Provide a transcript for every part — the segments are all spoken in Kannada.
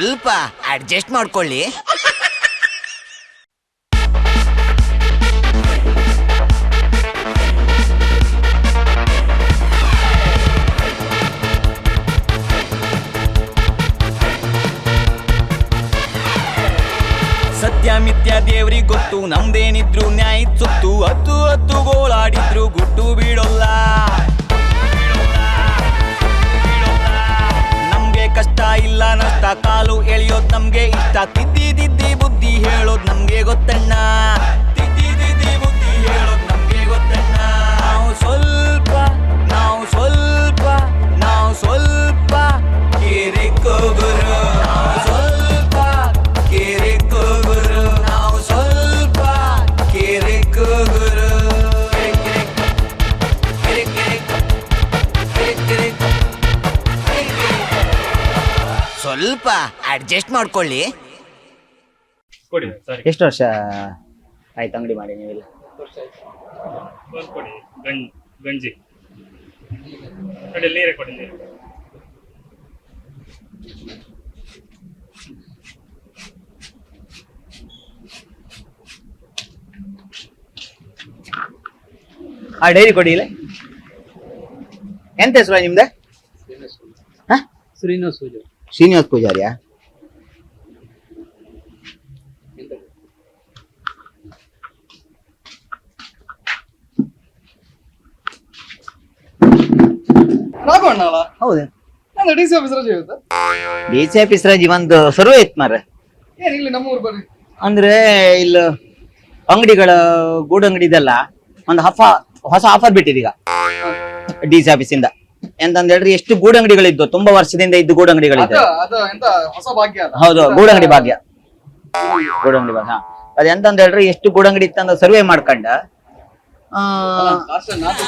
ಸ್ವಲ್ಪ ಅಡ್ಜಸ್ಟ್ ಮಾಡ್ಕೊಳ್ಳಿ. ಸತ್ಯ ಮಿಥ್ಯ ದೇವ್ರಿಗೆ ಗೊತ್ತು, ನಮ್ದೇನಿದ್ರು ನ್ಯಾಯ ಸುತ್ತು, ಹತ್ತು ಹತ್ತು ಗೋಳಾಡಿದ್ರು ಗುಟ್ಟು ಬೀಳೋಲ್ಲ. ಕಾಲು ಎಳಿಯೋದ್ ನಮ್ಗೆ ಇಷ್ಟ. ತಿದ್ದಿ ತಿದ್ದಿ ಬುದ್ಧಿ ಹೇಳೋದ್ ನಮ್ಗೆ ಗೊತ್ತಣ್ಣ. ಸ್ವಲ್ಪ ಅಡ್ಜಸ್ಟ್ ಮಾಡ್ಕೊಳ್ಳಿ. ಕೊಡಿ ಸರಿ ಎಷ್ಟು ವರ್ಷ ಆಯ್ತು ಅಂಗಡಿ ಮಾಡಿ ನೀವೆಲ್ಲ? ಒಂದು ಕೊಡಿ ಗಂಜ್ ಗಂಜಿ. ಕೊಡಿ ನೀರೇ ಕೊಡಿ ನೀರು. ಆ ಡೈರಿ ಕೊಡಿ ಇಲ್ಲ? ಎಂತ ಹೆಸರು ನಿಮ್ದು? ಹ? ಶ್ರೀನಿವಾಸ್ ಪೂಜಾರಿ ಶ್ರೀನಿವಾಸ್ ಪೂಜಾರಿಯ ಡಿಸಿ ಹೌದು. ನಾನು ಡಿ ಸಿ ಆಫೀಸರ್ ಇವತ್ತು ಡಿ ಸಿ ಆಫೀಸ್ ರಾಜಿ ಒಂದು ಸರ್ವೆ ಇತ್ತು ಮಾರ ಏನ್ ಇಲ್ಲಿ ನಮ್ಮ ಊರು ಬರ್ರಿ? ಅಂದ್ರೆ ಇಲ್ಲ ಅಂಗಡಿಗಳ ಗೂಡಂಗಡಿ ಇದೆಲ್ಲ ಒಂದು ಹಫ ಹೊಸ ಆಫರ್ ಬಿಟ್ಟಿದೀಗ. ಡಿ ಸಿ ಆಫೀಸಿಂದ ಇಂದ. ಎಂತಂದ್ ಹೇಳ್ರಿ ಎಷ್ಟು ಗೂಡಂಗಡಿಗಳಿದ್ದು ತುಂಬಾ ವರ್ಷದಿಂದ ಇದ್ದು ಅದ ಗೂಡಂಗಡಿಗಳಿದ್ದು ಅದ ಎಂತ ಹೊಸ ಭಾಗ್ಯ ಅದ ಹೌದು ಗೂಡಂಗಡಿ ಭಾಗ್ಯ. ಗೂಡಂಗಡಿ ಭಾಗ್ಯ ಹಾ. ಅದ್ ಎಂತಂದ್ ಹೇಳ್ರಿ ಎಷ್ಟು ಗೂಡಂಗಡಿ ಇತ್ತಂದ ಸರ್ವೆ ಮಾಡ್ಕೊಂಡ. ಆ, ಲಾಸ್ಟ್ ನಾಲ್ಕು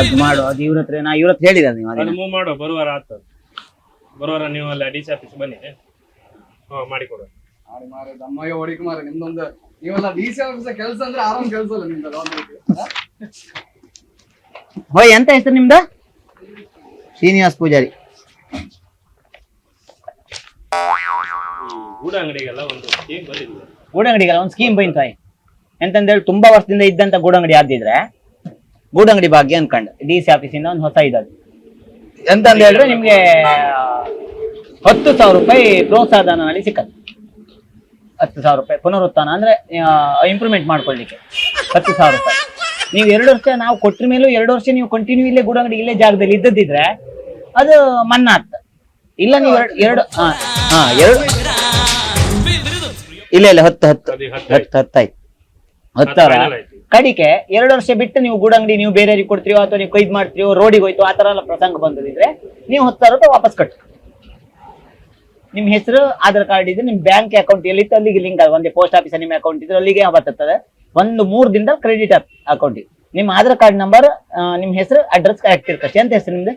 ಅದ್ ಮಾಡು ಅದು ಇವ್ರ ಹತ್ರ ನಾ ಇವ್ರ ಹತ್ರ ಹೇಳಿದ ನೀವು ಅದು ಅದನ್ನ ಮೂವ್ ಮಾಡುವ ಬರುವಾರ ಆಗ್ತದೆ ಬರುವಾರ ನೀವು ಅಲ್ಲಿ ಡಿ ಸಿ ಆಫೀಸ್ ಬನ್ನಿ. ಹಾ ಮಾಡಿಕೊಡು ಮಾಡಿ ಮಾರೆ ದಮ್ಮಗೆ ಹೊಡಿಕ್ ಮಾರೆ ನಿಮ್ದೊಂದು ನೀವೆಲ್ಲ ಡಿ ಸಿ ಆಫೀಸ್ ಕೆಲಸ ಅಂದ್ರೆ ಆರಾಮ್ ಕೆಲಸ ಅಲ್ಲ ನಿಮ್ದಲ್ಲ ಒಂದು ರೀತಿ. ಹೋಯ್ ಎಂತ ಹೆಸರು ನಿಮ್ದು? ಶ್ರೀನಿವಾಸ್ ಪೂಜಾರಿ. ಗೂಡ ಅಂಗಡಿಗೆಲ್ಲ ಒಂದು ಸ್ಕೀಮ್ ಬಂದಿದೆ. ಗೂಡಂಗಡಿಗೆಲ್ಲ ಒಂದು ಸ್ಕೀಮ್ ಬೈನ್ ತಾಯಿ ಎಂತಂದೇಳಿ ತುಂಬಾ ವರ್ಷದಿಂದ ಇದ್ದಂತ ಗೂಡಂಗಡಿ ಆದಿದ್ರೆ ಗೂಡಂಗಡಿ ಭಾಗ್ಯ ಅನ್ಕಂಡು ಡಿ ಸಿ ಆಫೀಸಿಂದ ಒಂದು ಹೊಸ ಇದ್ದದು ಎಂತಂದ ಹೇಳಿದ್ರೆ ನಿಮ್ಗೆ ಹತ್ತು ಸಾವಿರ ರೂಪಾಯಿ ಪ್ರೋತ್ಸಾಹಧನದಲ್ಲಿ ಸಿಕ್ಕದು. ಹತ್ತು ಸಾವಿರ ರೂಪಾಯಿ ಪುನರುತ್ಥಾನ ಅಂದ್ರೆ ಇಂಪ್ರೂವ್ಮೆಂಟ್ ಮಾಡ್ಕೊಳ್ಳಿಕ್ಕೆ ಹತ್ತು ಸಾವಿರ ರೂಪಾಯಿ. ನೀವು ಎರಡು ವರ್ಷ ನಾವು ಕೊಟ್ಟ ಮೇಲೂ ಎರಡು ವರ್ಷ ನೀವು ಕಂಟಿನ್ಯೂ ಇಲ್ಲೇ ಗುಡಂಗಡಿ ಇಲ್ಲೇ ಜಾಗದಲ್ಲಿ ಇದ್ದದಿದ್ರೆ ಅದು ಮನ್ನಾ ಆಗ್ತದೆ ಇಲ್ಲ ನೀವು ಎರಡು ಎರಡು ಹಾ ಹಾ ಎರಡು. ಇಲ್ಲ ಇಲ್ಲ ಹತ್ತು ಹತ್ತು ಹತ್ತು ಹತ್ತು ಹತ್ತಾಯ್ತು ಹತ್ತಾರ ಕಡಿಕೆ ಎರಡು ವರ್ಷ ಬಿಟ್ಟು ನೀವು ಗೂಡಂಗಡಿ ನೀವು ಬೇರೆಯವ್ರಿಗೆ ಕೊಡ್ತೀರೋ ಅಥವಾ ನೀವು ಕೈದ್ ಮಾಡ್ತೀರೋ ರೋಡಿಗೆ ಹೋಯ್ತು ಆ ತರ ಎಲ್ಲ ಪ್ರಸಂಗ ಬಂದಿದ್ರೆ ನೀವು ಹತ್ತಾರ ಸಾವಿರ ರೂಪಾಯಿ ವಾಪಸ್ ಕಟ್ಟು ನಿಮ್ ಹೆಸರು ಆಧಾರ್ ಕಾರ್ಡ್ ಇದ್ರೆ ನಿಮ್ಮ ಬ್ಯಾಂಕ್ ಅಕೌಂಟ್ ಎಲ್ಲಿತ್ತು ಅಲ್ಲಿಗೆ ಲಿಂಕ್ ಆಗ ಒಂದೇ ಪೋಸ್ಟ್ ಆಫೀಸ್ ನಿಮ್ಮ ಅಕೌಂಟ್ ಇದ್ರೆ ಅಲ್ಲಿಗೆ ಬರ್ತದೆ. ಒಂದು ಮೂರು ದಿನದಲ್ಲಿ ಕ್ರೆಡಿಟ್ ಅಕೌಂಟ್ ನಿಮ್ಮ ಆಧಾರ್ ಕಾರ್ಡ್ ನಂಬರ್ ನಿಮ್ಮ ಹೆಸರು ಅಡ್ರೆಸ್ ಕರೆಕ್ಟ್ ಇರ್ತೈತಿ ಎಂತ ಹೆಸರು ನಿಮ್ದು?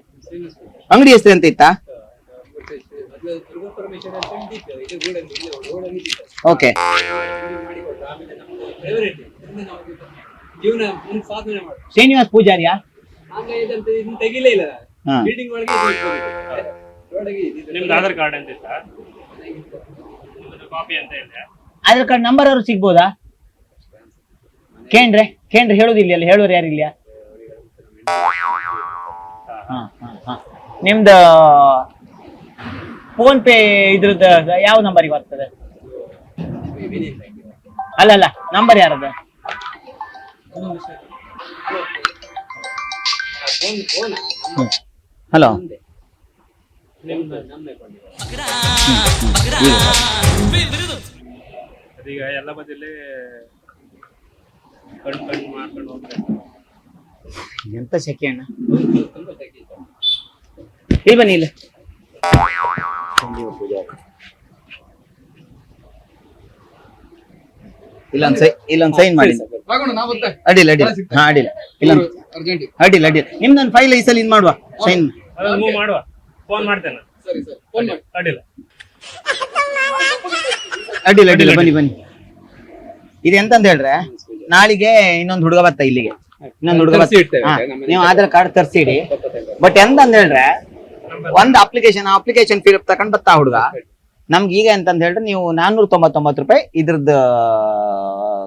ಅಂಗಡಿ ಹೆಸರು ಎಂತ ಇತ್ತಾ? ಓಕೆ ಶ್ರೀನಿವಾಸ್ ಪೂಜಾರಿಯಾ. ನಿಮ್ದು ಆಧಾರ್ ಕಾರ್ಡ್ ಅಂತ ಇತ್ತಾ? ನಿಮ್ದು ಕಾಪಿ ಅಂತ ಇದೆ ಆಧಾರ್ ಕಾರ್ಡ್ ನಂಬರ್ ಅವರು ಸಿಗ್ಬೋದಾ? ಕೇಂದ್ರೆ ಕೇಂದ್ರ ಹೇಳುದಿಲ್ಲ ಅಲ್ಲಿ ಹೇಳೋರು ಯಾರಿಲ್ಲ. ನಿಮ್ದು ಫೋನ್ ಪೇ ಇದ್ರದ್ದು ಯಾವ ನಂಬರಿಗೆ ಬರ್ತದೆ? ಅಲ್ಲ ಅಲ್ಲ ನಂಬರ್ ಯಾರದು ಹಲೋ ಈಗ ಎಲ್ಲ ಬದಿಯಲ್ಲಿ ಕಣ್ಣು ಕಣ್ಣು ಮಾಡ್ಕೊಂಡು ಹೋಗ್ತಾರೆ ಎಂತ ಸೆಕೆ ಅಣ್ಣ? ಇಲ್ಲಿ ಬನ್ನಿ ಇಲ್ಲ. ಇಲ್ಲೊಂದ್ ಸೈ ಇಲ್ಲೊಂದ್ ಸೈನ್ ಮಾಡಿ. ರಾಘವಣ್ಣ ನಾ ಬರ್ತೆ ಅಡಿಲ್ಲ ಅಡಿಲ್ಲ ಹಾ ಅಡಿಲ್ಲ ಇಲ್ಲೊಂದ್ ಅರ್ಜೆಂಟ್ ಅಡ್ಡಿಲ್ಲ ಅಡ್ಡಿಲ್ಲ. ನಿಮ್ದೊಂದು ಫೈಲ್ ಈ ಸಲ ಇದ್ ಮಾಡುವ ಸೈನ್ ಮಾಡುವ. ಫೋನ್ ಮಾಡ್ತೇನೆ. ಸರಿ ಸರಿ. ಫೋನ್ ಮಾಡಿ. ಅಡ್ಡಿಲ್ಲ. ಅಡ್ಡಿಲ್ಲ ಅಡ್ಡಿಲ್ಲ. ಬನ್ನಿ ಬನ್ನಿ. ಇದು ಎಂತಂತ ಹೇಳ್ರೆ? ನಾಳಿಗೆ ಇನ್ನೊಂದು ಹುಡುಗ ಬರ್ತಾ ಇಲ್ಲಿಗೆ. ಇನ್ನೊಂದು ಹುಡುಗ ನೀವು ಆಧಾರ್ ಕಾರ್ಡ್ ತರ್ಸಿಡಿ ಬಟ್ ಎಂತ ಅಂತ ಹೇಳ್ರೆ ಒಂದ್ ಅಪ್ಲಿಕೇಶನ್ ಅಪ್ಲಿಕೇಶನ್ ಫಿಲ್ಪ್ ತಕೊಂಡ್ ಬರ್ತಾ ಹುಡುಗ. ನಮ್ಗೆ ಈಗ ಅಂತ ಹೇಳಿದ್ರೆ ನೀವು ನಾನ್ನೂರ ತೊಂಬತ್ತೊಂಬತ್ತು ರೂಪಾಯಿ ಇದ್ರದ್ದು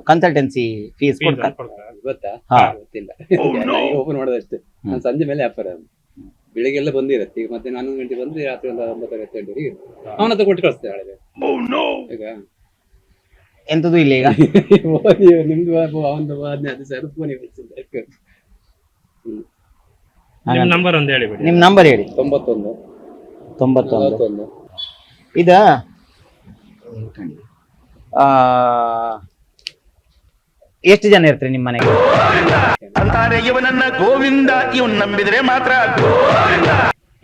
ಕನ್ಸಲ್ಟೆನ್ಸಿ ಫೀಸ್ ಕೊಡ್ತಾರೆ. ಗೊತ್ತಾ? ಹಾ. ಗೊತ್ತಿಲ್ಲ. ಓಪನ್ ಮಾಡೋದಷ್ಟೇ ನಾನು ಸಂಜೆ ಮೇಲೆ ವ್ಯಾಪಾರ ಬೆಳಿಗ್ಗೆಲ್ಲ ಬಂದಿರತ್ತೆ. ಈಗ ಮತ್ತೆ ನಾನು ಗಂಟೆ ಬಂದ್ರೆ ರಾತ್ರಿ ಒಂದು ಒಂಬತ್ತು ಗಂಟೆ ಅವನ ಹತ್ರ ಕೊಟ್ಟು ಕಳಿಸ್ತೇವೆ ಹಳೆಗೆ ಈಗ ಎಂತದು ಇಲ್ಲ ಈಗ. ನಿಮ್ದು ಅವನದು ಹದಿನೈದು ಸಾವಿರ ಫೋನ್ ನಿಮ್ ನಂಬರ್ ಒಂದು ಹೇಳಿ ಬಿಡಿ ನಿಮ್ ನಂಬರ್ ಹೇಳಿ. ತೊಂಬತ್ತೊಂದು. ತೊಂಬತ್ತೊಂದು. ಇದಾ ಇದ? ಆ, ಎಷ್ಟು ಜನ ಇರ್ತಾರೆ ನಿಮ್ಮ ಮನೆಗೆ? ಅಂತಾರೆ ಇವನನ್ನ ಗೋವಿಂದ. ಇವನ್ ನಂಬಿದ್ರೆ ಮಾತ್ರ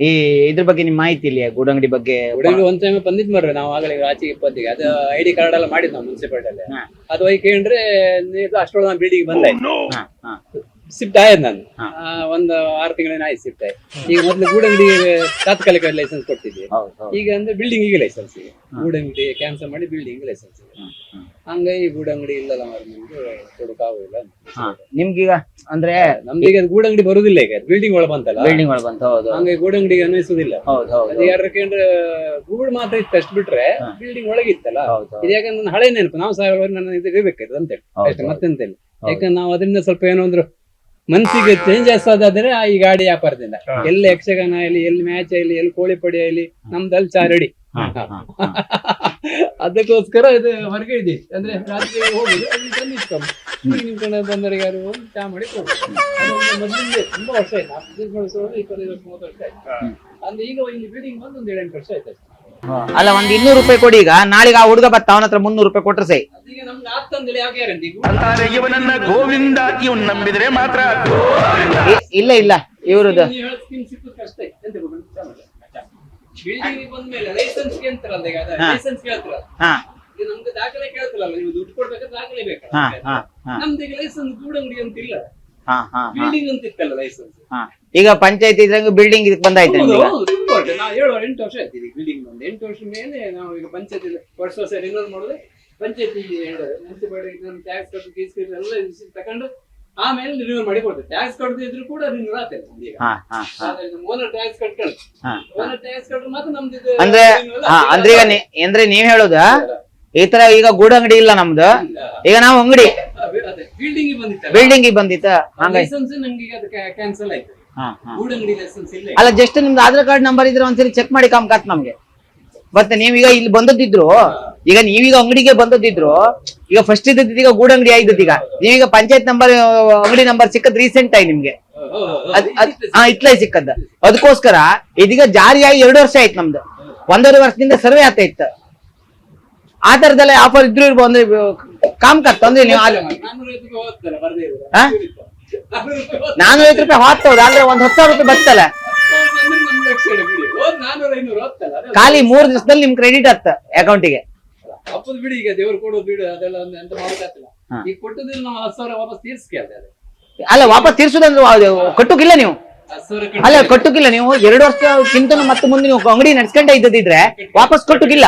ಈ ಇದ್ರ ಬಗ್ಗೆ ನಿಮ್ ಮಾಹಿತಿ ಇಲ್ಲಿ ಗೂಡಂಗಡಿ ಬಗ್ಗೆ ಗೂಡಂಗಡಿ ಒಂದ್ ಟೈಮ್ ಬಂದಿದ್ ಮಾಡ್ರಿ ನಾವು ಆಗಲೇ ಆಚೆಗೆ ಇಪ್ಪತ್ತಿಗೆ. ಅದು ಐ ಡಿ ಕಾರ್ಡ್ ಎಲ್ಲ ಮಾಡಿದ್ ನಾವು ಮುನ್ಸಿಪಾಲ್ಟಿ ಅಲ್ಲಿ. ಅದು ಹೋಗಿ ಕೇಳಿದ್ರೆ ಅಷ್ಟೊಳಗೆ ಬಿಲ್ಡಿಂಗ್ ಬಂದಾಯ್ತು. ಶಿಫ್ಟ್ ಆಯ್ತು ನಾನು ಒಂದು ಆರು ತಿಂಗಳಿನ ಆಯ್ತು ಶಿಫ್ಟ್ ಆಯ್ತು ಈಗ ಮೊದಲು ಗೂಡಂಗಡಿ ತಾತ್ಕಾಲಿಕ ಲೈಸೆನ್ಸ್ ಕೊಟ್ಟಿದ್ವಿ. ಈಗ ಅಂದ್ರೆ ಬಿಲ್ಡಿಂಗ್ ಈಗ. ಲೈಸೆನ್ಸ್ ಈಗ ಗೂಡಂಗಡಿ ಕ್ಯಾನ್ಸಲ್ ಮಾಡಿ ಬಿಲ್ಡಿಂಗ್ ಲೈಸೆನ್ಸ್ ಹಂಗಾಗಿ ಗೂಡಂಗಡಿ ಇಲ್ಲಲ್ಲ ಮಾರು ನಿಮ್ಗೆ ಕೊಡಕ್ಕಾಗೋದಿಲ್ಲ. ನಿಮ್ಗೀಗ ಅಂದ್ರೆ ನಮ್ದೀಗ ಈಗ ಗೂಡಂಗಡಿ ಬರುದಿಲ್ಲ ಈಗ. ಬಿಲ್ಡಿಂಗ್ ಒಳ ಬಂತಲ್ಲ. ಬಿಲ್ಡಿಂಗ್ ಒಳ ಬಂತ ಹೌದು. ಹಂಗಾಗಿ ಗೂಡಂಗಡಿಗೆ ಅನ್ವಯಿಸುದಿಲ್ಲ. ಹೌದು ಹೌದು. ಯಾರಕ್ಕೆ ಗೂಡ್ ಮಾತ್ರ ಇತ್ತು ಅಷ್ಟು ಬಿಟ್ರೆ ಬಿಲ್ಡಿಂಗ್ ಒಳಗೆ ಇತ್ತಲ್ಲ. ಹೌದು ಹೌದು. ಇದು ಯಾಕಂದ್ರೆ ಹಳೆ ನೆನಪು. ನಾವು ಸಾವಿರ ನನ್ನ ಇದು ಇರ್ಬೇಕಾಯ್ತು ಅಂತೇಳಿ ಅಷ್ಟೇ. ಮತ್ತೆಂತ ಇಲ್ಲ ಯಾಕಂದ್ರೆ ನಾವು ಅದರಿಂದ ಸ್ವಲ್ಪ ಏನೋ ಒಂದು ಮನಸ್ಸಿಗೆ ಚೇಂಜ್ ಆಸೋದಾದ್ರೆ ಆ ಈ ಗಾಡಿ ವ್ಯಾಪಾರದಿಂದ. ಎಲ್ಲಿ ಯಕ್ಷಗಾನ ಆಗಲಿ ಎಲ್ಲಿ ಮ್ಯಾಚ್ ಆಗಲಿ ಎಲ್ಲಿ ಕೋಳಿ ಪಡಿ ಆಗಲಿ ನಮ್ದಲ್ಲಿ ಚಾ ರೆಡಿ ಹಾ, ಹಾ, ಹಾ. ಅದಕ್ಕೋಸ್ಕರ ಇದು ಹೊರಗೆ ಇದೆ ಅಂದ್ರೆ ರಾತ್ರಿ ಹೋಗಿ ನಿಂತ್ಕೊಂಡು ಬಂದವರಿಗೆ ಯಾರು ಹೋಗಿ ಚಾ ಮಾಡಿ ಮೊದಲಿಂದ ತುಂಬಾ ವರ್ಷ ಆಯ್ತು. ಹದಿನೈದು ವರ್ಷ ಇಪ್ಪತ್ತೈದು ವರ್ಷ ಮೂವತ್ತು ವರ್ಷ ಆಯ್ತು. ಅಂದ್ರೆ ಈಗ ಇಲ್ಲಿ ಬಿಲ್ಡಿಂಗ್ ಬಂದು ಒಂದು ಏಳೆಂಟು ವರ್ಷ ಆಯ್ತು ಅಷ್ಟೇ. ಅಲ್ಲ ಒಂದ್ ಇನ್ನೂರು ರೂಪಾಯಿ ಕೊಡಿ ಈಗ. ನಾಳೆಗೆ ಆ ಹುಡುಗ ಬತ್ತ ಅವನತ್ರ ಮುನ್ನೂರು ರೂಪಾಯಿ ಕೊಟ್ರೆ ಸೈ. ಅಂತಾರೆ ಇವನನ್ನ ಗೋವಿಂದ ಇವನ್ ನಂಬಿದ್ರೆ ಮಾತ್ರ. ಇಲ್ಲ ಇಲ್ಲ ಇವ್ರದ್ದು. ಹಾ ಹಾ ಹಾ ಹಾ ಹಾ ಹಾ ಹಾ ಹಾ ಹಾ ಬಂದ್ಮೇಲೆ ಲೈಸೆನ್ಸ್ ಹಾ ಹಾ. ಹಾ. ಲೈಸೆನ್ಸ್ ಹಾ ಹಾ. ಹಾ ಹಾ ದಾಖಲೆ ಹಾ ನೀವು ದುಡ್ಡು ಕೊಡ್ಬೇಕಾದ್ರೆ ದಾಖಲೆ ಹಾ ಹಾ ಹಾ ಹಾ. ನಮ್ದು ಲೈಸೆನ್ಸ್ ಅಂತ ಇಲ್ಲ. ಹಾ ಹಾ ಹಾ ಬಿಲ್ಡಿಂಗ್ ಅಂತ ಇತ್ತಲ್ಲ ಲೈಸೆನ್ಸ್ ಈಗ ಪಂಚಾಯತ್ ಇದ್ರಂಗ ಬಿಲ್ಡಿಂಗ್ ಇದಕ್ಕೆ ಬಂದಾಯ್ತು ನಿಮ್ಗೆ? ನಾವು ಏಳು ಎಂಟು ವರ್ಷ ಆಯ್ತು ಈಗ ಬಿಲ್ಡಿಂಗ್ ಬಂದು. ಎಂಟು ವರ್ಷ ಮೇಲೆ ನಾವು ಈಗ ಪಂಚಾಯತ್ ವರ್ಷ ವರ್ಷ ರಿನ್ಯೂವಲ್ ಮಾಡಿದ್ರೆ ಪಂಚಾಯತ್ ಮುನ್ಸಿಪಾಲಿಟಿ ಟ್ಯಾಕ್ಸ್ ಕಟ್ಟು ಫೀಸ್ ಕಟ್ಟು ಎಲ್ಲ ತಕೊಂಡು ಆಮೇಲೆ ರಿನ್ಯೂವಲ್ ಮಾಡಿ ಕೊಡ್ತೇವೆ. ಟ್ಯಾಕ್ಸ್ ಕಟ್ಟದೆ ಇದ್ರು ಕೂಡ ರಿನ್ಯೂವಲ್ ಆಗ್ತದೆ ಈಗ. ಹಾ ಹಾ ಹಾ. ಓನರ್ ಟ್ಯಾಕ್ಸ್ ಕಟ್ಕೊಂಡು ಹಾ ಓನರ್ ಟ್ಯಾಕ್ಸ್ ಕಟ್ಟರು ಮಾತ್ರ ನಮ್ದು ಇದು ಅಂದ್ರೆ renewal ಹಾ ಆಗ್ತದೆ. ಅಂದ್ರೆ ಈಗ ನೀ- ಅಂದ್ರೆ ನೀವ್ ಹೇಳುದ ಈ ತರ ಈಗ ಗೂಡಂಗಡಿ ಇಲ್ಲ ನಮ್ದು. ಈಗ ನಾವು ಅಂಗಡಿ ಬಿಲ್ಡಿಂಗ್ ಬಂದಿತ್ತ? ಕ್ಯಾನ್ಸಲ್ ಆಯ್ತು. ಅಲ್ಲ ಜಸ್ಟ್ ನಿಮ್ದು ಆಧಾರ್ ಕಾರ್ಡ್ ನಂಬರ್ ಇದ್ರೆ ಒಂದ್ಸರಿ ಚೆಕ್ ಮಾಡಿ ಕಾಮ್ಕಾತ್ ನಮ್ಗೆ. ಮತ್ತೆ ನೀವೀಗ ಇಲ್ಲಿ ಬಂದದ್ದಿದ್ರು ಈಗ ನೀವೀಗ ಅಂಗಡಿಗೆ ಬಂದದ್ದಿದ್ರು ಈಗ ಫಸ್ಟ್ ಇದ್ದದ್ದು ಈಗ ಗೂಡಂಗಡಿ ಆಯ್ತದ ಈಗ. ನೀವೀಗ ಪಂಚಾಯತ್ ನಂಬರ್ ಅಂಗಡಿ ನಂಬರ್ ಸಿಕ್ಕದ್ ರೀಸೆಂಟ್ ಆಗಿ ನಿಮ್ಗೆ. ಹಾ ಇತ್ಲೇ ಸಿಕ್ಕದ ಅದಕ್ಕೋಸ್ಕರ ಇದೀಗ ಜಾರಿಯಾಗಿ ಎರಡು ವರ್ಷ ಆಯ್ತು ನಮ್ದು. ಒಂದೂವರೆ ವರ್ಷದಿಂದ ಸರ್ವೆ ಆತ ಇತ್ತು. ಆ ತರದಲ್ಲ ಆಫರ್ ಇದ್ರು ಇರ್ಬೋದು ಅಂದ್ರೆ ಕಾಮ್ ಕತ್ ಅಂದ್ರೆ ನೀವು ನಾನ್ನೂರೈವತ್ತು ರೂಪಾಯಿ ಹೋಗ್ತಲ್ಲ ಬರ್ದೇ ಇದ್ರೆ. ಹಾ? ನಾನ್ನೂರು ರೂಪಾಯಿ ಹೋಗ್ತದೆ. ನಾನೂರೈವತ್ತು ರೂಪಾಯಿ ಹಾಕ್ತವ್ದು ಆದ್ರೆ ಒಂದ್ ಹತ್ತು ಸಾವಿರ ರೂಪಾಯಿ ಬರ್ತಲ್ಲ ಖಾಲಿ ಮೂರ್ ದಿವಸದಲ್ಲಿ ನಿಮ್ ಕ್ರೆಡಿಟ್ ಆಗ್ತ ಅಕೌಂಟಿಗೆ ಅಪ್ಪದ್ ಬಿಡಿ ಈಗ ದೇವ್ರು ಕೊಡೋದು ಬಿಡು ಅದೆಲ್ಲ ಒಂದು ಎಂತ ಮಾಡೋಕ್ಕಾಗ್ತಿಲ್ಲ ಹಾ. ಈಗ ಕೊಟ್ಟದಿಲ್ಲ ನಾವು ಹತ್ತು ಸಾವಿರ ವಾಪಸ್ ತೀರ್ಸ್ಕೇಳ್ದೆ ಅಲ್ಲ ವಾಪಸ್ ತೀರ್ಸುದಂದ್ರೆ ಕಟ್ಟುಕಿಲ್ಲ ನೀವು ಅಲ್ಲ ಕಟ್ಟಿ- ಕಟ್ಟುಕಿಲ್ಲ ನೀವು ಎರಡು ವರ್ಷಕ್ಕಿಂತ ಮತ್ತೆ ಮುಂದೆ ನೀವು ಅಂಗಡಿ ನಡ್ಸ್ಕೊಂಡ ಇದ್ದದಿದ್ರೆ ವಾಪಸ್ ಕಟ್ಟುಕಿಲ್ಲ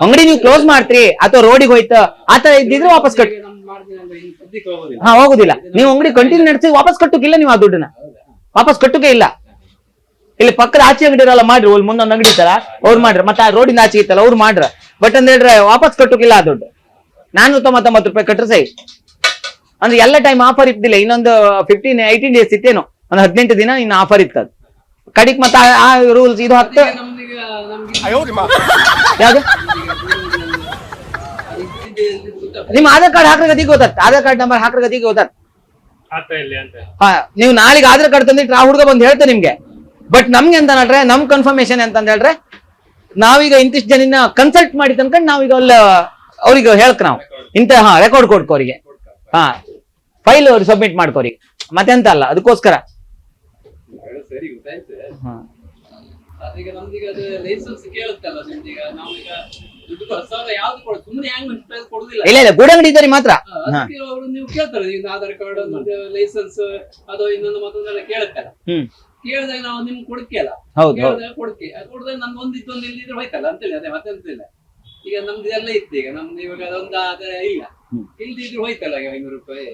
ಅಂಗಡಿ ನೀವು ಕ್ಲೋಸ್ ಮಾಡ್ತೀರಿ ಅಥವಾ ರೋಡಿಗೆ ಹೋಯ್ತು ಆತರ ಇದ್ದಿದ್ರೆ ವಾಪಸ್ ಕಟ್ ಈಗ ಮಾಡ್ತೀನಿ ಅಂದ್ರೆ ಇನ್ನು ಹೋಗೋದಿಲ್ಲ ಹಾ ಹೋಗುದಿಲ್ಲ ನೀವು ಅಂಗಡಿ ಕಂಟಿನ್ಯೂ ನಡೆಸಿ ವಾಪಸ್ ಕಟ್ಟುಕಿಲ್ಲ ನೀವು ಆ ದುಡ್ಡನ್ನ. ವಾಪಸ್ ಕಟ್ಟುಕೆ ಇಲ್ಲ. ಇಲ್ಲಿ ಪಕ್ಕದ ಆಚೆ ಅಂಗಡಿ ಇರಲ್ಲ ಮಾಡ್ರಿ ಒಂದು ಮುಂದೊಂದು ಅಂಗಡಿ ಇತ್ತಲ್ಲ ಅವ್ರು ಮಾಡ್ರಿ. ಮತ್ತೆ ಆ ರೋಡಿನ ಆಚೆ ಇತ್ತಲ್ಲ ಅವ್ರು ಮಾಡ್ರ. ಬಟ್ ಅಂದ್ರೆ ಹೇಳ್ರೆ ವಾಪಸ್ ಕಟ್ಟುಕಿಲ್ಲ ಆ ದುಡ್ಡು. ನಾನು ತೊಂಬತ್ತೊಂಬತ್ತು ರೂಪಾಯಿ ಕಟ್ಟರೆ ಸೈ ಅಂದ್ರೆ ಎಲ್ಲ ಟೈಮ್ ಆಫರ್ ಇದ್ದಿಲ್ಲ. ಇನ್ನೊಂದು ಫಿಫ್ಟೀನ್ ಏಯ್ಟೀನ್ ಡೇಸ್ ಇತ್ತೇನು. ಒಂದು ಹದಿನೆಂಟು ದಿನ ಇನ್ನು ಆಫರ್ ಇತ್ತದ. ಕಡಿಕ್ ಮತ್ತೆ ಆ- ರೂಲ್ಸ್ ಇದು ಹತ್ತು ಯಾವ್ದು? ನಿಮ್ಮ ಆಧಾರ್ ಕಾರ್ಡ್ ಹಾಕ್ರ ಗತಿಗೆ ಗೊತ್ತಾತ್ ಆಧಾರ್ ಕಾರ್ಡ್ ನಂಬರ್ ಹಾಕ್ರ ಗತಿಗೆ ಗೊತ್ತಾತ್ ಅಂತ. ಹಾ ನೀವು ನಾಳೆಗೆ ಆಧಾರ್ ಕಾರ್ಡ್ ತಂದಿಟ್ಟು ಆ ಹುಡುಗ ಬಂದು ಹೇಳ್ತೇನೆ ನಿಮ್ಗೆ. ಬಟ್ ನಮ್ಗೆ ಎಂತ ಹೇಳ್ರೆ ನಮ್ ಕನ್ಫರ್ಮೇಶನ್ ಅಂತ ಹೇಳ್ರೆ ನಾವೀಗ ಇಂತಿಷ್ಟು ಜನನ್ನ ಕನ್ಸಲ್ಟ್ ಮಾಡಿ ತನ್ಕೊಂಡು ನಾವೀಗ ಅಲ್ಲ ಅವ್ರಿಗೆ ಹೇಳ್ಕ ನಾವು. ಇಂತ ಹಾ ರೆಕಾರ್ಡ್ ಕೊಡ್ಕೋ ಅವ್ರಿಗೆ. ಹಾ ಫೈಲ್ ಅವ್ರಿಗೆ ಸಬ್ಮಿಟ್ ಮಾಡ್ಕೋರಿ ಮತ್ತೆಂತ ಅಲ್ಲ ಅದಕ್ಕೋಸ್ಕರ. ಹಾ. ಅದೀಗ ನಮ್ದೀಗ ಅದು ಲೈಸೆನ್ಸ್ ಕೇಳುತ್ತಲ್ಲ ನಿಮ್ದೀಗ ನಾವೀಗ ದುಡ್ಡು ಸಾವಿರ ಯಾವ್ದು ಕೊಡ ಸುಮ್ಮನೆ ಹೆಂಗ್ ಮುನ್ಸಿಪಾಲ್ ಕೊಡುದಿಲ್ಲ. ಇಲ್ಲ ಇಲ್ಲ ಗೂಡಂಗಡಿ ಇದ್ದಾರೆ ಮಾತ್ರ. ಹಾ ಅದಕ್ಕೆ ಅವರು ನೀವು ಕೇಳ್ತಾರೆ ಈಗ ಆಧಾರ್ ಕಾರ್ಡ್ ಮತ್ತೆ ಲೈಸೆನ್ಸ್ ಅದು ಇನ್ನೊಂದು ಮತ್ತೊಂದೆಲ್ಲ ಕೇಳುತ್ತಲ್ಲ. ಹ್ಮ್. ಕೇಳಿದಾಗ ನಾವು ನಿಮ್ಗೆ ಕೊಡ್ಕೆಲ್ಲ ಹೌದು ಹೌದು. ಕೇಳಿದಾಗ ಕೊಡ್ಕೆ ಅದು ಕೊಡದಾಗ ನಮ್ಗೆ ಒಂದು ಇದ್ದೊಂದು ಇಲ್ಲಿದ್ರೆ ಹೋಯ್ತಲ್ಲ ಅಂತೇಳಿ ಅದೇ ಮತ್ತೆ ಅಂತಿಲ್ಲ ಈಗ ನಮ್ದು ಎಲ್ಲ ಇತ್ತು ಈಗ ನಮ್ದು ಇವಾಗ ಅದೊಂದು ಆದಾಯ ಇಲ್ಲ. ಹ್ಮ್. ಇಲ್ದಿದ್ರು ಹೋಯ್ತಲ್ಲ ಈಗ ಐನೂರು ರೂಪಾಯಿ.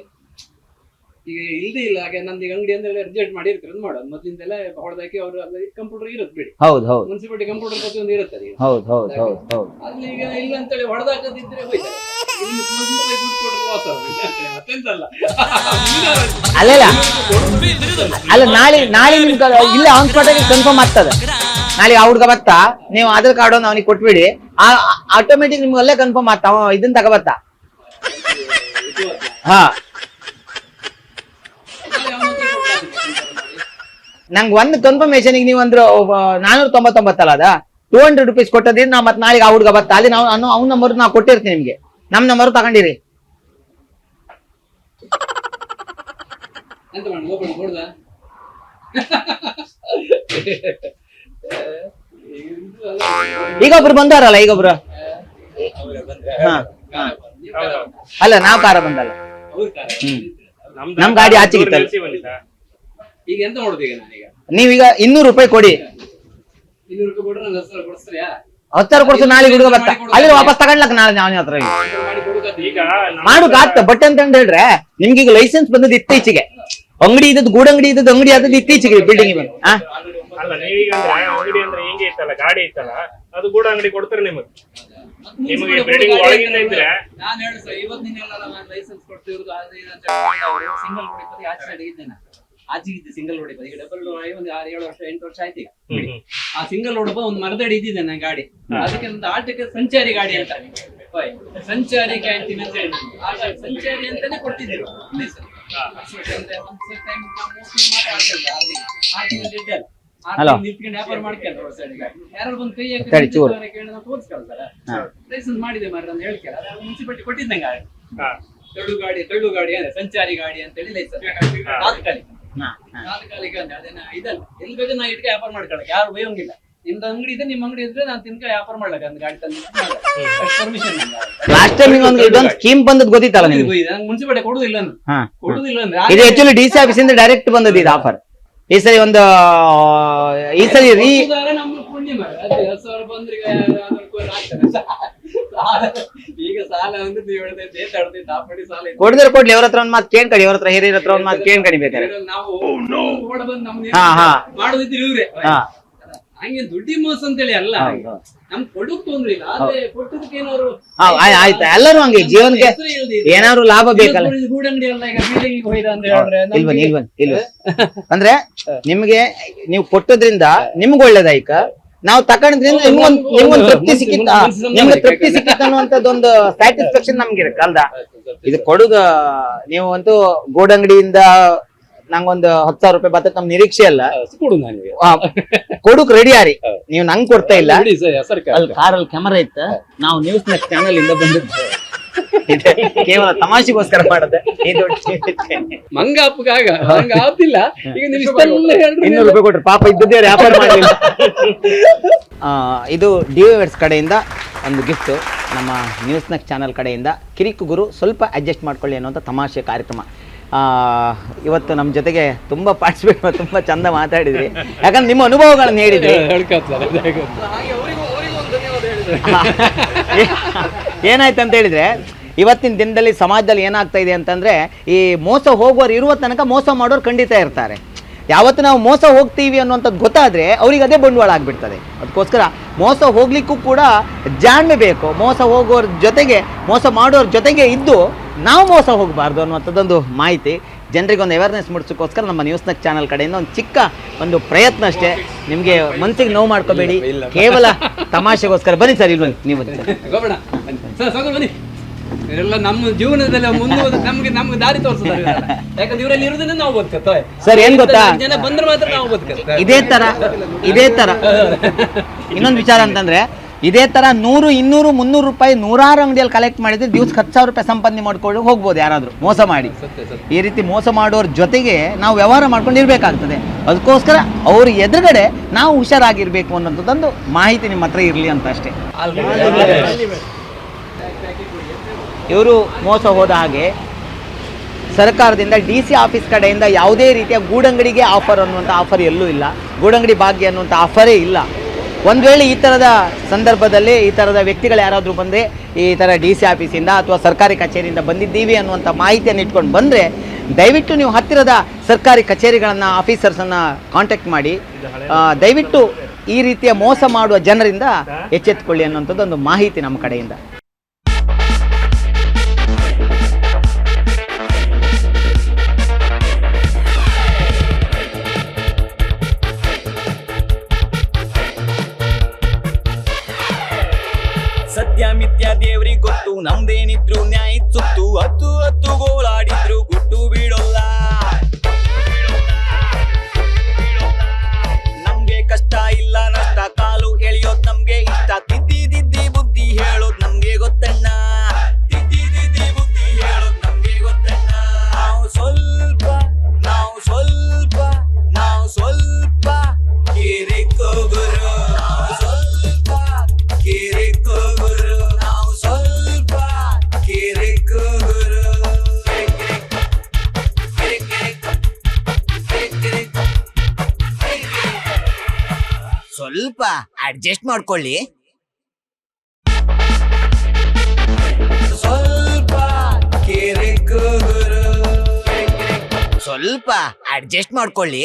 ಈಗ ಇಲ್ದೇ ಇಲ್ಲ ಹಾಗೆ ನಂದು ಈಗ ಅಂಗಡಿ ಅಂದ್ರೆ ಅರ್ಜೆಂಟ್ ಮಾಡಿ ಇರ್ತಾರೆ ಮಾಡೋದು. ಮೊದಲಿಂದೆಲ್ಲ ಹೊಡೆದಾಕಿ ಅವರು ಅಲ್ಲಿ ಕಂಪ್ಯೂಟರ್ ಇರುತ್ತೆ ಬಿಡಿ. ಹೌದು ಹೌದು. ಮುನ್ಸಿಪಾಲಿಟಿ ಕಂಪ್ಯೂಟರ್ ಪ್ರತಿಯೊಂದು ಇರುತ್ತೆ ಈಗ ಹೌದು ಹೌದು ಹೌದು ಹೌದು. ಅಲ್ಲಿ ಈಗ ಇಲ್ಲ ಅಂತೇಳಿ ಹೊಡೆದಾಕದಿದ್ರೆ ಹೋಯ್ತಾರೆ ಮತ್ತೆಂತಲ್ಲ. ಅಲ್ಲ ನಾಳೆ ನಾಳೆ ನಿಮ್ಗೆ ಇಲ್ಲ ಆನ್ ಸ್ಪಾಟಾಗಿ ಕನ್ಫರ್ಮ್ ಆಗ್ತದೆ. ನಾಳೆ ಆ ಹುಡ್ಗ ಬತ್ತಾ ನೀವು ಆಧಾರ್ ಕಾರ್ಡ್ ಒಂದು ಅವನಿಗೆ ಕೊಟ್ಬಿಡಿ. ಆಟೋಮೆಟಿಕ್ ನಿಮ್ಗೆ ಅಲ್ಲೇ ಕನ್ಫರ್ಮ್ ಆಗ್ತಾ ಇದನ್ನ ತಗೋಬತ್ತಾ ಹಾ. ನಂಗೆ ಒಂದು ಕನ್ಫರ್ಮೇಶನ್ ನೀವು ಅಂದ್ರೆ ನಾನೂರ ತೊಂಬತ್ತೊಂಬತ್ತಲ್ಲ ಅದ? ಟೂ ಹಂಡ್ರೆಡ್ ರುಪೀಸ್ ಕೊಟ್ಟದ್ರಿಂದ ನಾ ಮತ್ತೆ ನಾಳೆಗೆ ಆ ಹುಡುಗ ಬತ್ತಾ ಅಲ್ಲಿ ನಾವು ನಾನು ಅವ್ನ ನಂಬರ್ ನಾ ಕೊಟ್ಟಿರ್ತೀನಿ ನಿಮ್ಗೆ. ನಮ್ ನಂಬರ್ ತಗೊಂಡಿರಿ. ಈಗ ಒಬ್ರು ಬಂದಾರಲ್ಲ ಈಗ ಒಬ್ರು? ಹಾ. ಅಲ್ಲ ನಾವ್ ಕಾರ ಬಂದಲ್ಲ. ನಮ್ ಗಾಡಿ ಆಚೆಗೆ ದೂರ ಇತ್ತಲ್ಲ. ನಿಲ್ಸಿ ಬಂದಿದ್ದ. ಈಗ ಎಂತ ಮಾಡುದು ಈಗ ನಾನೀಗ? ನೀವೀಗ ಇನ್ನೂರು ರೂಪಾಯಿ ಕೊಡಿ. ಇನ್ನೂರು ರೂಪಾಯಿ ಕೊಟ್ರೆ ನನ್ನ ಹೆಸರು ಕೊಡಿಸ್ತೀಯಾ? ಹತ್ತು ಸಾವಿರ ಕೊಡ್ಸು ನಾಳೆ ಹುಡುಗ ಬರ್ತಾ. ಅಲ್ಲಿ ವಾಪಸ್ ತಗೊಂಡ್ಲಕ್ ನಾಳೆ ನಾನು ಹತ್ರ ಈಗ. ಮಾಡುಕ್ ಆಗ್ತ ಬಟ್ ಅಂತ ಹೇಳ್ರೆ ನಿಮ್ಗೆ ಈಗ ಲೈಸೆನ್ಸ್ ಬಂದದ್ದು ಇತ್ತೀಚೆಗೆ. ಅಂಗಡಿ ಇದ್ದದ್ದು ಗೂಡಂಗಡಿ ಇದ್ದದ್ದು ಅಂಗಡಿ ಆದದ್ದು ಇತ್ತೀಚೆಗೆ ಬಿಲ್ಡಿಂಗ್ ಬಂದು. ಅಲ್ಲ ನೀವೀಗ ಅಂದ್ರೆ ಅಂಗಡಿ ಅಂದ್ರೆ ಹಿಂಗೆ ಇತ್ತಲ್ಲ ಗಾಡಿ ಇತ್ತಲ್ಲ ಅದು ಕೂಡ ಅಂಗಡಿ ಕೊಡ್ತಾರೆ ನಿಮಗೆ. ನಿಮಗೆ ಬಿಲ್ಡಿಂಗ್ ಒಳಗಿಂದ ಇದ್ರೆ. ನಾನು ಹೇಳು ಸರ್ ಇವತ್ತಿನೆಲ್ಲ ನಾನು ಲೈಸೆನ್ಸ್ ಕೊಡ್ತಿರೋದು ಸಿಂಗಲ್ ಹೊಡಿಪದಿ ಆಚೆ ನಾನು ಆಚೆಗಿದ್ದೆ ಸಿಂಗಲ್ ರೋಡ್ ಈಗ ಡಬಲ್ ರೋಡ್ ಒಂದು ಆರು ಏಳು ವರ್ಷ ಎಂಟು ವರ್ಷ ಆಯ್ತು ಈಗ. ಆ ಸಿಂಗಲ್ ರೋಡ್ ಒಂದು ಮರದಡಿ ಇದ್ದಿದೆ ನನ್ನ ಗಾಡಿ. ಅದಕ್ಕೆ ಒಂದು ಆಟಕ್ಕೆ ಸಂಚಾರಿ ಗಾಡಿ ಅಂತ. ಸಂಚಾರಿ ಕ್ಯಾಂಟೀನ್ ಅಂತ ಹೇಳಿ. ಆಗ ಸಂಚಾರಿ ಅಂತಾನೆ ಕೊಡ್ತಿದ್ರು. ನಿಂತ್ಕೊಂಡು ವ್ಯಾಪಾರ ಮಾಡ್ಕೊಂಡು ರೋಡ್ ಸೈಡ್ ಬಂದು ಕೈ ಹಾಕಿ ತೋರಿಸ್ಕೊಳ್ತಾರೆ. ಲೈಸೆನ್ಸ್ ಮಾಡಿದೆ ಮಾರ್ರೆ ಅಂತ ಹೇಳ್ತಾರೆ? ಮುನ್ಸಿಪಾಲಿಟಿ ಕೊಟ್ಟಿದ್ದಂಗೆ ಆಗ. ತಳ್ಳು ಗಾಡಿ ತಳ್ಳು ಗಾಡಿ ಅಂದ್ರೆ ಸಂಚಾರಿ ಗಾಡಿ ಅಂತೇಳಿ ಹೇಳಿ ತಾತ್ಕಾಲಿಕ. ತಾತ್ಕಾಲಿಕ ಅಂದ್ರೆ ಅದೇನ ಇದಲ್ಲ ಎಲ್ಲಿ ಬೇಕು ನಾ ಇಟ್ಕೆ ವ್ಯಾಪಾರ ಮಾಡ್ಕೊಳಕ್ ಯಾರು ಬಯೋಂಗಿಲ್ಲ. ನಿಮ್ದು ಅಂಗಡಿ ಇದೆ ನಿಮ್ ಅಂಗಡಿ ಇದ್ರೆ ನಾನು ತಿನ್ಕ ವ್ಯಾಪಾರ ಮಾಡ್ಲಕ್ಕ ಅಂದ್ರೆ ಗಾಡಿ ತಂದು ಪರ್ಮಿಷನ್ ಲಾಸ್ಟ್ ಟೈಮ್ ಒಂದು ಇದೊಂದು ಸ್ಕೀಮ್ ಬಂದದ್ ಗೊತ್ತಿತ್ತಲ್ಲ ನಿಮ್ಗೆ? ಮುನ್ಸಿಪಾಲಿಟಿ ಕೊಡುದಿಲ್ಲ ನಾನು ಹಾ. ಕೊಡುದಿಲ್ಲ ಅಂದ್ರೆ ಇದು ಆಕ್ಚುಲಿ ಡಿ ಸಿ ಆಫೀಸ್ ಇಂದ ಡೈರೆಕ್ಟ್ ಬಂದದ್ದು ಇದು ಆಫರ್ ಈ ಸರಿ ಒಂದು ಈ ಸರಿ ರೀ ಕೊಡುದಾದ್ರೆ ನಮ್ಮ ಪುಣ್ಯ ಮಾರ್ರೆ. ಅದೇ ಹತ್ತು ಸಾವಿರ ಬಂದ್ರೆ ಈಗ ಆಗ್ತದೆ. ಈಗ ಸಾಲ ಅಂದ್ರೆ ನೀವು ಹೇಳ್ದೆ ನೇತಾಡ್ದೆ ದಾಪಡಿ ಸಾಲ ಇದೆ. ಕೊಡದ್ರೆ ಕೊಡ್ಲಿ ಅವ್ರ ಹತ್ರ ಒಂದ್ ಮಾತು ಕೇಳ್ಕಡಿ ಅವ್ರ ಹತ್ರ ಹಿರಿಯರ ಹತ್ರ ಒಂದ್ ಮಾತು ಕೇಳ್ಕಡಿ ಬೇಕಾರೆ ಇದ್ರಲ್ಲಿ ನಾವು ಓಡ ಬಂದು ನಮ್ಗೆ ಹಾ, ಹಾ. ಮಾಡೋದಿದ್ರೆ ಇವ್ರೆ ಹಾ. ಹಂಗೆ ದುಡ್ಡಿ ಮೋಸ ಅಂತೇಳಿ ಅಲ್ಲ ಹೌದು, ಹೌದು. ನಮ್ ಕೊಡುಕ್ ತೊಂದ್ರೆ ಇಲ್ಲ ಆದ್ರೆ ಕೊಟ್ಟದಕ್ಕೆ ಏನಾದ್ರು ಹಾ, ಆಯ್- ಆಯ್ತು ಎಲ್ಲರೂ ಹಂಗೆ ಜೀವನಕ್ಕೆ ಹೆಸರು. ಏನಾದ್ರು ಲಾಭ ಬೇಕಲ್ಲ ಇವತ್ತು ಗೂಡಂಗಡಿ ಎಲ್ಲ ಈಗ ಬಿಲ್ಡಿಂಗ್ ಹೋಯ್ದ ಅಂತ ಹೇಳಿದ್ರೆ ಇಲ್ವನ್ ನಮ್ಗೆ- ಇಲ್ವನ್ ಇಲ್ವ ಅಂದ್ರೆ ನಿಮ್ಗೆ ನೀವು ಕೊಟ್ಟದ್ರಿಂದ ನಿಮ್ಗೆ ಒಳ್ಳೇದಾಯ್ಕ ನಾವು ತಕೊಂಡ್ರಿಂದ ನಿಮ್ಗೊಂದ್ ನಿಮ್ಗೊಂದ್ ತೃಪ್ತಿ ಸಿಕ್ಕಿತ್ತ? ನಿಮ್ಗೆ ತೃಪ್ತಿ ಸಿಕ್ಕಿತ್ತ ಅನ್ನುವಂಥದ್ದೊಂದು ಸ್ಯಾಟಿಸ್ಫ್ಯಾಕ್ಷನ್ ನಮ್ಗೆ ಇರಕ್ಕೆ ಅಲ್ದ? ಇದು ಕೊಡುಗ ನೀವು ಅಂತೂ ಗೋಡಂಗಡಿಯಿಂದ ನಂಗೊಂದು ಹತ್ತು ಸಾವಿರ ರೂಪಾಯಿ ಬರ್ತದೆ ನಮ್ ನಿರೀಕ್ಷೆ ಅಲ್ಲ. ಕೊಡುಕ್ ರೆಡಿ ಆರಿ ನೀವು ನಂಗೆ ಕೊಡ್ತಾ ಇಲ್ಲ. ಅಲ್ಲಿ ಕಾರಲ್ಲಿ ಕ್ಯಾಮರಾ ಇತ್ತ. ನಾವು ನ್ಯೂಸ್ ನೆಕ್ಸ್ಟ್ ಚಾನಲ್ ಇಂದ ಬಂದಿದ್ದು. ಕೇವಲ ತಮಾಷೆಗೋಸ್ಕರ ಮಾಡದೆ. ಇದು ಮಂಗ ಅಪ್ಪಗಾಗ ಮಂಗ ಆಗ್ತಿಲ್ಲ ಈಗ ನೀವು ಇಷ್ಟೆಲ್ಲ ಇನ್ನೂರು ರೂಪಾಯಿ ಕೊಟ್ರು. ಪಾಪ ಇದ್ದದ್ದೇ ವ್ಯಾಪಾರ ಮಾಡಲಿಲ್ಲ. ಇದು ಡಿ ವೆಡ್ಸ್ ಕಡೆಯಿಂದ ಒಂದು ಗಿಫ್ಟ್ ನಮ್ಮ ನ್ಯೂಸ್ ನೆಕ್ಸ್ಟ್ ಚಾನಲ್ ಕಡೆಯಿಂದ. ಕಿರಿಕು ಗುರು ಸ್ವಲ್ಪ ಅಡ್ಜಸ್ಟ್ ಮಾಡ್ಕೊಳ್ಳಿ ಅನ್ನುವಂಥ ತಮಾಷೆ ಕಾರ್ಯಕ್ರಮ. ಆ, ಇವತ್ತು ನಮ್ಮ ಜೊತೆಗೆ ತುಂಬ ಪಾರ್ಟಿಸಿಪೇಟ್ ಮಾಡಿ ತುಂಬ ಚಂದ ಮಾತಾಡಿದ್ರಿ. ಯಾಕಂದ್ರೆ ನಿಮ್ಮ ಅನುಭವಗಳನ್ನು ಹೇಳಿದ್ರಿ. ಹೇಳ್ಕೊತಾರೆ ಹಾಗೆ ಅವರಿಗೂ ಅವರಿಗೂ ಒಂದು ಧನ್ಯವಾದ ಹೇಳಿದ್ರೆ. ಏನಾಯ್ತು ಅಂತ ಹೇಳಿದ್ರೆ, ಇವತ್ತಿನ ದಿನದಲ್ಲಿ ಸಮಾಜದಲ್ಲಿ ಏನಾಗ್ತಾ ಇದೆ ಅಂತಂದ್ರೆ, ಈ ಮೋಸ ಹೋಗುವವರು ಇರುವ ತನಕ ಮೋಸ ಮಾಡೋರು ಖಂಡಿತ ಇರ್ತಾರೆ. ಯಾವತ್ತು ನಾವು ಮೋಸ ಹೋಗ್ತೀವಿ ಅನ್ನುವಂಥದ್ದು ಗೊತ್ತಾದ್ರೆ ಅವ್ರಿಗೆ ಅದೇ ಬಂಡವಾಳ ಆಗ್ಬಿಡ್ತದೆ. ಅದಕ್ಕೋಸ್ಕರ ಮೋಸ ಹೋಗ್ಲಿಕ್ಕೂ ಕೂಡ ಜಾಣ್ಮೆ ಬೇಕು. ಮೋಸ ಹೋಗೋರ ಜೊತೆಗೆ, ಮೋಸ ಮಾಡೋರ ಜೊತೆಗೆ ಇದ್ದು ನಾವು ಮೋಸ ಹೋಗಬಾರ್ದು ಅನ್ನುವಂಥದ್ದೊಂದು ಮಾಹಿತಿ ಜನರಿಗೆ ಒಂದು ಅವೇರ್ನೆಸ್ ಮೂಡಿಸೋಕ್ಕೋಸ್ಕರ ನಮ್ಮ ನ್ಯೂಸ್ ನಕ್ ಚಾನಲ್ ಕಡೆಯಿಂದ ಒಂದು ಚಿಕ್ಕ ಒಂದು ಪ್ರಯತ್ನ ಅಷ್ಟೇ. ನಿಮಗೆ ಮನಸ್ಸಿಗೆ ನೋವು ಮಾಡ್ಕೋಬೇಡಿ. ಕೇವಲ ತಮಾಷೆಗೋಸ್ಕರ ಬನ್ನಿ ಸರ್ ಇಲ್ಲಿ ಬನ್ನಿ ನೀವು ಬನ್ನಿ. ಇವರೆಲ್ಲ ನಮ್ಮ ಜೀವನದಲ್ಲಿ ಮುಂದೆ ನಮ್ಗೆ ನಮ್ಗೆ ದಾರಿ ತೋರಿಸ್ತಾರೆ ಯಾಕಂದ್ರೆ ಇವರಲ್ಲಿ ಇರೋದನ್ನ ನಾವು ಬದುಕತ್ತೆ. ಸರ್, ಏನ್ ಗೊತ್ತಾ? ಜನ ಬಂದ್ರೆ ಮಾತ್ರ ನಾವು ಬದುಕತ್ತೇವೆ ಇದೇ ತರ ಇದೇ ತರ. ಇನ್ನೊಂದು ವಿಚಾರ ಅಂತಂದ್ರೆ ಇದೇ ಥರ ನೂರು ಇನ್ನೂರು ಮುನ್ನೂರು ರೂಪಾಯಿ ನೂರಾರು ಅಂಗಡಿಯಲ್ಲಿ ಕಲೆಕ್ಟ್ ಮಾಡಿದ್ರೆ ದಿವ್ಸಕ್ಕೆ ಹತ್ತು ಸಾವಿರ ರೂಪಾಯಿ ಸಂಪಾದನೆ ಮಾಡ್ಕೊಂಡು ಹೋಗ್ಬೋದು ಯಾರಾದರೂ. ಮೋಸ ಮಾಡಿ. ಈ ರೀತಿ ಮೋಸ ಮಾಡೋರ ಜೊತೆಗೆ ನಾವು ವ್ಯವಹಾರ ಮಾಡ್ಕೊಂಡು ಇರಬೇಕಾಗ್ತದೆ. ಅದಕ್ಕೋಸ್ಕರ ಅವ್ರ ಎದುರುಗಡೆ ನಾವು ಹುಷಾರಾಗಿರಬೇಕು ಅನ್ನೋಂಥದ್ದೊಂದು ಮಾಹಿತಿ ನಿಮ್ಮ ಹತ್ರ ಇರಲಿ ಅಂತ ಅಷ್ಟೇ. ಇವರು ಮೋಸ ಹೋದ ಹಾಗೆ ಸರ್ಕಾರದಿಂದ ಡಿ ಸಿ ಆಫೀಸ್ ಕಡೆಯಿಂದ ಯಾವುದೇ ರೀತಿಯ ಗೂಡಂಗಡಿಗೆ ಆಫರ್ ಅನ್ನುವಂಥ ಆಫರ್ ಎಲ್ಲೂ ಇಲ್ಲ. ಗೂಡಂಗಡಿ ಭಾಗ್ಯ ಅನ್ನುವಂಥ ಆಫರೇ ಇಲ್ಲ. ಒಂದು ವೇಳೆ ಈ ಥರದ ಸಂದರ್ಭದಲ್ಲಿ ಈ ಥರದ ವ್ಯಕ್ತಿಗಳು ಯಾರಾದರೂ ಬಂದರೆ ಈ ಥರ ಡಿ ಸಿ ಆಫೀಸಿಂದ ಅಥವಾ ಸರ್ಕಾರಿ ಕಚೇರಿಯಿಂದ ಬಂದಿದ್ದೀವಿ ಅನ್ನುವಂಥ ಮಾಹಿತಿಯನ್ನು ಇಟ್ಕೊಂಡು ಬಂದರೆ ದಯವಿಟ್ಟು ನೀವು ಹತ್ತಿರದ ಸರ್ಕಾರಿ ಕಚೇರಿಗಳನ್ನು ಆಫೀಸರ್ಸನ್ನು ಕಾಂಟ್ಯಾಕ್ಟ್ ಮಾಡಿ ದಯವಿಟ್ಟು ಈ ರೀತಿಯ ಮೋಸ ಮಾಡುವ ಜನರಿಂದ ಎಚ್ಚೆತ್ತುಕೊಳ್ಳಿ ಅನ್ನುವಂಥದ್ದು ಒಂದು ಮಾಹಿತಿ ನಮ್ಮ ಕಡೆಯಿಂದ. ಸತ್ಯ ಮಿಥ್ಯ ದೇವ್ರಿಗೆ ಗೊತ್ತು. ನಮ್ದೇನಿದ್ರು ನ್ಯಾಯ ಸುತ್ತು ಹತ್ತು ಹತ್ತು ಗೋಳಾಡಿದ್ರು ಗುಟ್ಟು ಬೀಳೋಲ್ಲ. ಸ್ವಲ್ಪ ಅಡ್ಜಸ್ಟ್ ಮಾಡ್ಕೊಳ್ಳಿ. ಸ್ವಲ್ಪ ಸ್ವಲ್ಪ ಅಡ್ಜಸ್ಟ್ ಮಾಡ್ಕೊಳ್ಳಿ.